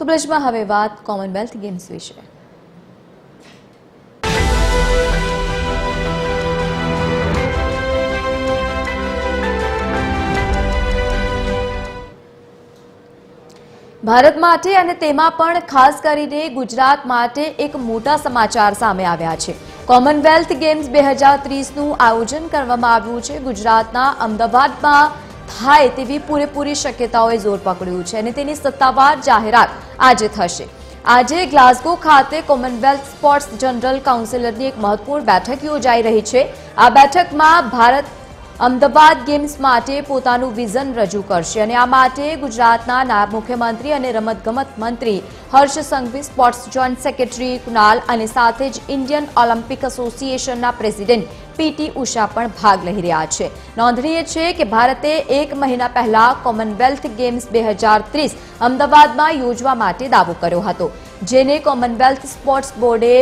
તો બ્રિજમાં હવે વાત કોમનવેલ્થ ગેમ્સ વિશે. ભારત માટે અને તેમાં પણ ખાસ કરીને ગુજરાત માટે એક મોટા સમાચાર સામે આવ્યા છે. કોમનવેલ્થ ગેમ્સ બે હજાર ત્રીસનું આયોજન કરવામાં આવ્યું છે. ગુજરાતના અમદાવાદમાં થાય તેવી પૂરેપૂરી શક્યતાઓએ જોર પકડ્યું છે અને તેની સત્તાવાર જાહેરાત આજે થશે. આજે ગ્લાસગો ખાતે કોમનવેલ્થ સ્પોર્ટ્સ જનરલ કાઉન્સિલરની એક મહત્વપૂર્ણ બેઠક યોજાઈ રહી છે. આ બેઠકમાં ભારત અમદાવાદ ગેમ્સ માટે પોતાનું વિઝન રજૂ કરશે અને આ માટે ગુજરાતના નાયબ મુખ્યમંત્રી અને રમતગમત મંત્રી Harsh Sanghavi, sports joint secretary Kunal અને સાથે જ ઇન્ડિયન ઓલિમ્પિક એસોસિએશનના પ્રેસિડેન્ટ પીટી ઉષા પણ ભાગ લઈ રહ્યા છે. નોંધનીય છે કે ભારતે એક મહિના પહેલા કોમનવેલ્થ ગેમ્સ બે હજાર ત્રીસ અમદાવાદમાં યોજવા માટે દાવો કર્યો હતો, જેને કોમનવેલ્થ સ્પોર્ટ્સ બોર્ડે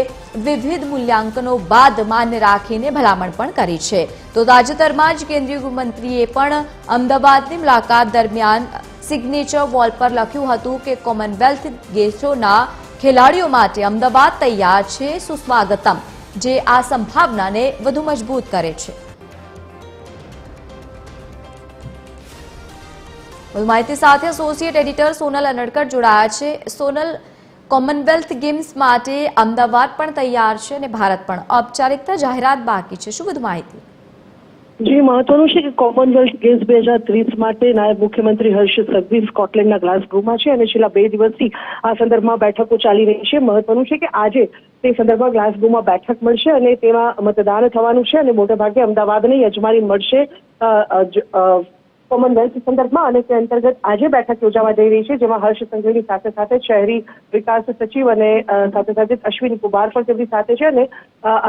વિવિધ મૂલ્યાંકનો બાદ માન્ય રાખીને ભલામણ પણ કરી છે. તો તાજેતરમાં જ કેન્દ્રીય ગૃહમંત્રીએ પણ અમદાવાદની મુલાકાત દરમિયાન સિગ્નેચર વોલ પર લખ્યું હતું કે કોમનવેલ્થ ગેમ્સોના ખેલાડીઓ માટે અમદાવાદ તૈયાર છે, સુસ્વાગતમ. જે આ સંભાવનાને વધુ મજબૂત કરે છે. વધુ માહિતી સાથે એસોસિએટ એડિટર સોનલ અનડકર જોડાયા છે. સોનલ કોમનવેલ્થ ગેમ્સ માટે અમદાવાદ પણ તૈયાર છે અને ભારત પણ ઔપચારિકતા જાહેરાત બાકી છે. શું વધુ માહિતી? જે, મહત્વનું છે કે કોમનવેલ્થ ગેમ્સ બે હજાર ત્રીસ માટે નાયબ મુખ્યમંત્રી હર્ષ સંઘવી સ્કોટલેન્ડના ગ્લાસગોમાં છે અને છેલ્લા બે દિવસથી આ સંદર્ભમાં બેઠકો ચાલી રહી છે. મહત્વનું છે કે આજે તે સંદર્ભમાં ગ્લાસગોમાં બેઠક મળશે અને તેમાં મતદાન થવાનું છે અને મોટાભાગે અમદાવાદને યજમાની મળશે. કોમનવેલ્થ સંદર્ભમાં અને તે અંતર્ગત આજે બેઠક યોજાવા જઈ રહી છે, જેમાં હર્ષ સંઘવીની સાથે સાથે શહેરી વિકાસ સચિવ અને સાથે સાથે અશ્વિની કુમાર પણ તેમની સાથે છે અને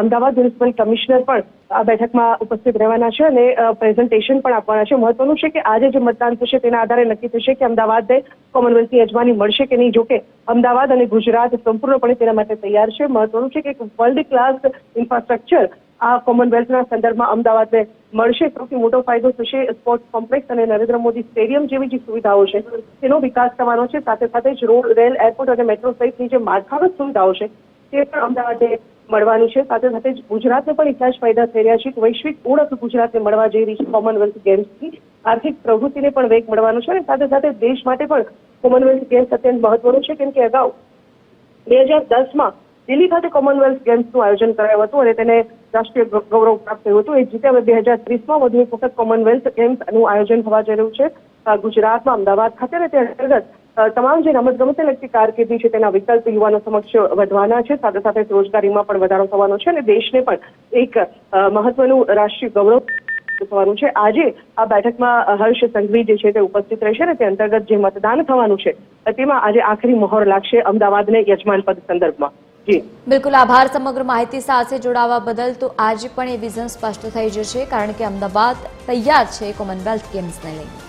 અમદાવાદ મ્યુનિસિપલ કમિશનર પણ આ બેઠકમાં ઉપસ્થિત રહેવાના છે અને પ્રેઝન્ટેશન પણ આપવાના છે. મહત્વનું છે કે આજે જે મતદાન થશે તેના આધારે નક્કી થશે કે અમદાવાદને કોમનવેલ્થની યજમાની મળશે કે નહીં જોકે અમદાવાદ અને ગુજરાત સંપૂર્ણપણે તેના માટે તૈયાર છે. મહત્વનું છે કે વર્લ્ડ ક્લાસ ઇન્ફ્રાસ્ટ્રક્ચર આ કોમનવેલ્થના સંદર્ભમાં અમદાવાદને મળશે સૌથી મોટો ફાયદો થશે સ્પોર્ટ્સ કોમ્પ્લેક્સ અને નરેન્દ્ર મોદી સ્ટેડિયમ જેવી જે સુવિધાઓ છે. તેનો વિકાસ થવાનો છે. સાથે સાથે જ રોડ રેલ એરપોર્ટ અને મેટ્રો સહિતની જે માળખાગત સુવિધાઓ છે, તે પણ અમદાવાદને મળવાની છે. સાથે સાથે જ ગુજરાતને પણ એટલા જ ફાયદા થઈ રહ્યા છે વૈશ્વિક ઓળખ ગુજરાતને મળવા જઈ રહી છે. કોમનવેલ્થ ગેમ્સથી આર્થિક પ્રવૃત્તિને પણ વેગ મળવાનો છે અને સાથે સાથે દેશ માટે પણ કોમનવેલ્થ ગેમ્સ અત્યંત મહત્વનું છે. કેમ કે અગાઉ બે હજાર દસમાં દિલ્હી ખાતે કોમનવેલ્થ ગેમ્સનું આયોજન કરાયું હતું અને તેને રાષ્ટ્રીય ગૌરવ પ્રાપ્ત થયું હતું. એ જ રીતે હવે બે હજાર ત્રીસમાં વધુ એક વખત કોમનવેલ્થ ગેમ્સનું આયોજન થવા જઈ રહ્યું છે. ગુજરાતમાં અમદાવાદ ખાતે અને તે અંતર્ગત તમામ જે રમત ગમતને લગતી કારકિર્દી છે તેના વિકલ્પ યુવાનો સમક્ષ વધવાના છે. સાથે સાથે રોજગારીમાં પણ વધારો થવાનો છે અને દેશને પણ એક મહત્વનું રાષ્ટ્રીય ગૌરવ થવાનું છે. આજે આ બેઠકમાં હર્ષ સંઘવી જે છે તે ઉપસ્થિત રહેશે અને તે અંતર્ગત જે મતદાન થવાનું છે, તેમાં આજે આખરી મહોર લાગશે અમદાવાદને યજમાન પદ સંદર્ભમાં. બિલકુલ આભાર સમગ્ર માહિતી સાથે જોડાવા બદલ. તો આજે પણ એ વિઝન સ્પષ્ટ થઈ જશે, કારણ કે અમદાવાદ તૈયાર છે કોમનવેલ્થ ગેમ્સને લઈને.